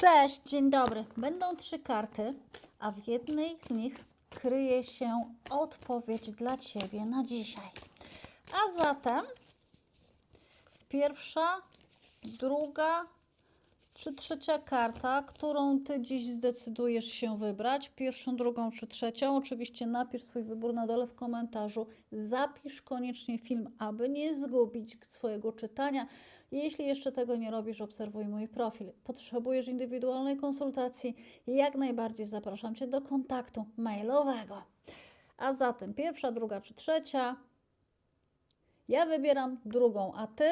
Cześć, dzień dobry. Będą trzy karty, a w jednej z nich kryje się odpowiedź dla Ciebie na dzisiaj. A zatem pierwsza, druga czy trzecia karta, którą Ty dziś zdecydujesz się wybrać, pierwszą, drugą czy trzecią. Oczywiście napisz swój wybór na dole w komentarzu. Zapisz koniecznie film, aby nie zgubić swojego czytania. Jeśli jeszcze tego nie robisz, obserwuj mój profil. Potrzebujesz indywidualnej konsultacji? Jak najbardziej zapraszam Cię do kontaktu mailowego. A zatem pierwsza, druga czy trzecia, ja wybieram drugą, a ty?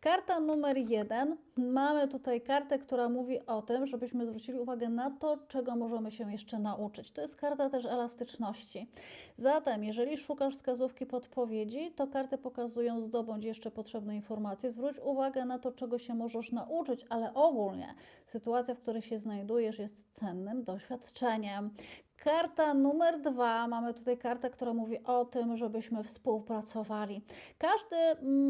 Karta numer jeden. Mamy tutaj kartę, która mówi o tym, żebyśmy zwrócili uwagę na to, czego możemy się jeszcze nauczyć. To jest karta też elastyczności. Zatem, jeżeli szukasz wskazówki podpowiedzi, to karty pokazują zdobądź jeszcze potrzebne informacje. Zwróć uwagę na to, czego się możesz nauczyć, ale ogólnie sytuacja, w której się znajdujesz, jest cennym doświadczeniem. Karta numer dwa, mamy tutaj kartę, która mówi o tym, żebyśmy współpracowali. Każdy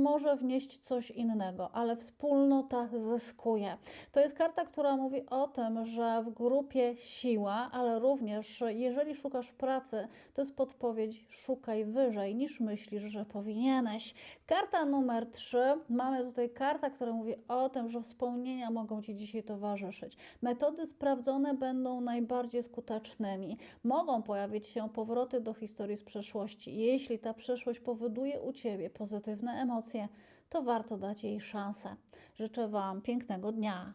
może wnieść coś innego, ale wspólnota zyskuje. To jest karta, która mówi o tym, że w grupie siła, ale również jeżeli szukasz pracy, to jest podpowiedź szukaj wyżej niż myślisz, że powinieneś. Karta numer trzy, mamy tutaj kartę, która mówi o tym, że wspomnienia mogą Ci dzisiaj towarzyszyć. Metody sprawdzone będą najbardziej skutecznymi. Mogą pojawić się powroty do historii z przeszłości. Jeśli ta przeszłość powoduje u Ciebie pozytywne emocje, to warto dać jej szansę. Życzę Wam pięknego dnia.